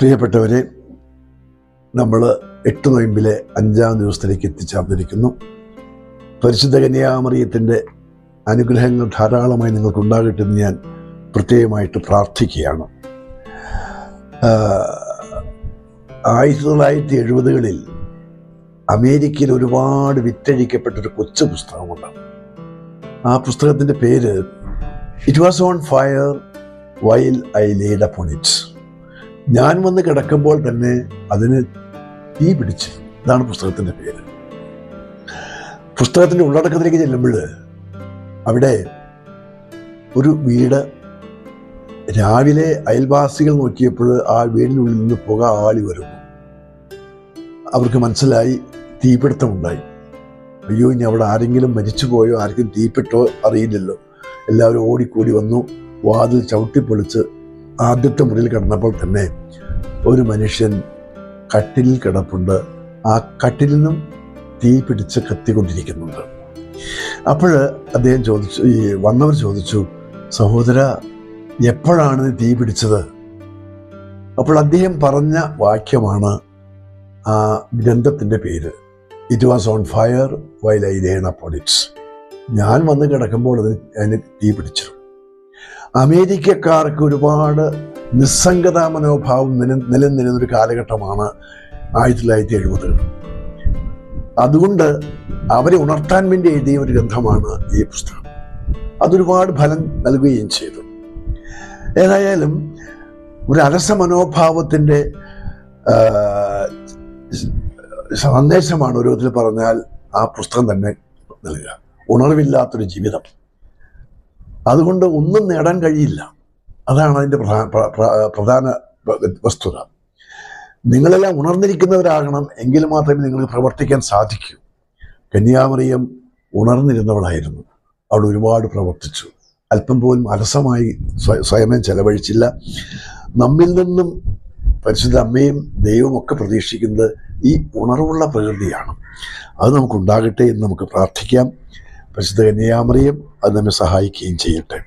പ്രിയപ്പെട്ടവരെ നമ്മൾ എട്ട് നോയമ്പിലെ അഞ്ചാം ദിവസത്തിലേക്ക് എത്തിച്ചേർന്നിരിക്കുന്നു. പരിശുദ്ധ കന്യാമറിയത്തിന്റെ അനുഗ്രഹങ്ങൾ ധാരാളമായി നിങ്ങൾക്കുണ്ടാകട്ടെ എന്ന് ഞാൻ പ്രത്യേകമായിട്ട് പ്രാർത്ഥിക്കുകയാണ്. ആയിരത്തി തൊള്ളായിരത്തി എഴുപതുകളിൽ അമേരിക്കയിൽ ഒരുപാട് വിറ്റഴിക്കപ്പെട്ടൊരു കൊച്ചു പുസ്തകമുണ്ട് ആ പുസ്തകത്തിന്റെ പേര് it was on fire while I lead upon it ഞാൻ വന്ന് കിടക്കുമ്പോൾ തന്നെ അതിന് തീ പിടിച്ച്. ഇതാണ് പുസ്തകത്തിന്റെ പേര്. പുസ്തകത്തിന്റെ ഉള്ളടക്കത്തിലേക്ക് ചെല്ലുമ്പോൾ അവിടെ ഒരു വീട് രാവിലെ അയൽവാസികൾ നോക്കിയപ്പോൾ ആ വീടിനുള്ളിൽ നിന്ന് പുക ആളി വരുന്നു അവർക്ക് മനസ്സിലായി തീപിടുത്തമുണ്ടായി. അയ്യോ ഇനി അവിടെ ആരെങ്കിലും മരിച്ചു പോയോ ആർക്കും തീപ്പെട്ടോ അറിയില്ലല്ലോ. എല്ലാവരും ഓടിക്കൂടി വന്നു വാതിൽ ചവിട്ടിപ്പൊളിച്ച് ആദ്യത്തെ മുറിയിൽ കിടന്നപ്പോൾ തന്നെ ഒരു മനുഷ്യൻ കട്ടിലിൽ കിടപ്പുണ്ട്. ആ കട്ടിലിൽ നിന്നും തീ പിടിച്ച് കത്തിക്കൊണ്ടിരിക്കുന്നുണ്ട്. അപ്പോൾ അദ്ദേഹം ചോദിച്ചു ഈ വന്നവർ ചോദിച്ചു സഹോദര എപ്പോഴാണ് തീ പിടിച്ചത്? അപ്പോൾ അദ്ദേഹം പറഞ്ഞ വാക്യമാണ് ആ ഗ്രന്ഥത്തിന്റെ പേര്. It was on fire while I learn upon its ഞാൻ വന്ന് കിടക്കുമ്പോൾ അതിന് അതിന് തീ പിടിച്ചു. അമേരിക്കക്കാർക്ക് ഒരുപാട് നിസ്സംഗതാ മനോഭാവം നില നിലനിന്നിരുന്നൊരു കാലഘട്ടമാണ് ആയിരത്തി തൊള്ളായിരത്തി എഴുപതുകൾ. അതുകൊണ്ട് അവരെ ഉണർത്താൻ വേണ്ടി എഴുതിയ ഒരു ഗ്രന്ഥമാണ് ഈ പുസ്തകം. അതൊരുപാട് ഫലം നൽകുകയും ചെയ്തു. ഏതായാലും ഒരു അലസ മനോഭാവത്തിന്റെ സന്ദേശമാണ് വിധത്തിൽ പറഞ്ഞാൽ ആ പുസ്തകം തന്നെ നൽകുക. ഉണർവില്ലാത്തൊരു ജീവിതം. അതുകൊണ്ട് ഒന്നും നേടാൻ കഴിയില്ല. അതാണ് അതിന്റെ പ്രധാന പ്ര- പ്ര- പ്രധാന വസ്തുത. നിങ്ങളെല്ലാം ഉണർന്നിരിക്കുന്നവരാകണം എങ്കിൽ മാത്രമേ നിങ്ങൾക്ക് പ്രവർത്തിക്കാൻ സാധിക്കൂ. കന്യാമറിയം ഉണർന്നിരുന്നവളായിരുന്നു. അവൾ ഒരുപാട് പ്രവർത്തിച്ചു. അല്പം പോലും അലസമായി സ്വ- സ്വയമേ ചെലവഴിച്ചില്ല. നമ്മിൽ നിന്നും പരിശുദ്ധ അമ്മയും ദൈവവും ഒക്കെ പ്രതീക്ഷിക്കുന്നത് ഈ ഉണർവുള്ള പ്രകൃതിയാണ്. അത് നമുക്കുണ്ടാകട്ടെ എന്ന് നമുക്ക് പ്രാർത്ഥിക്കാം. പരിശുദ്ധ കന്യാമറിയും അത് നമ്മെ സഹായിക്കുകയും ചെയ്യട്ടെ.